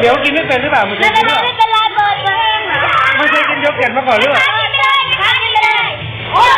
เดี๋ยวกินไม่เป็นหรือเปล่ามึงเคไม่ยเป็นนหไรรือเปล่าไม่เป็นไรเปิดตัวเองเหรอม่นเคยกินโยเกิร์ตมาก่อนหรือเปล่า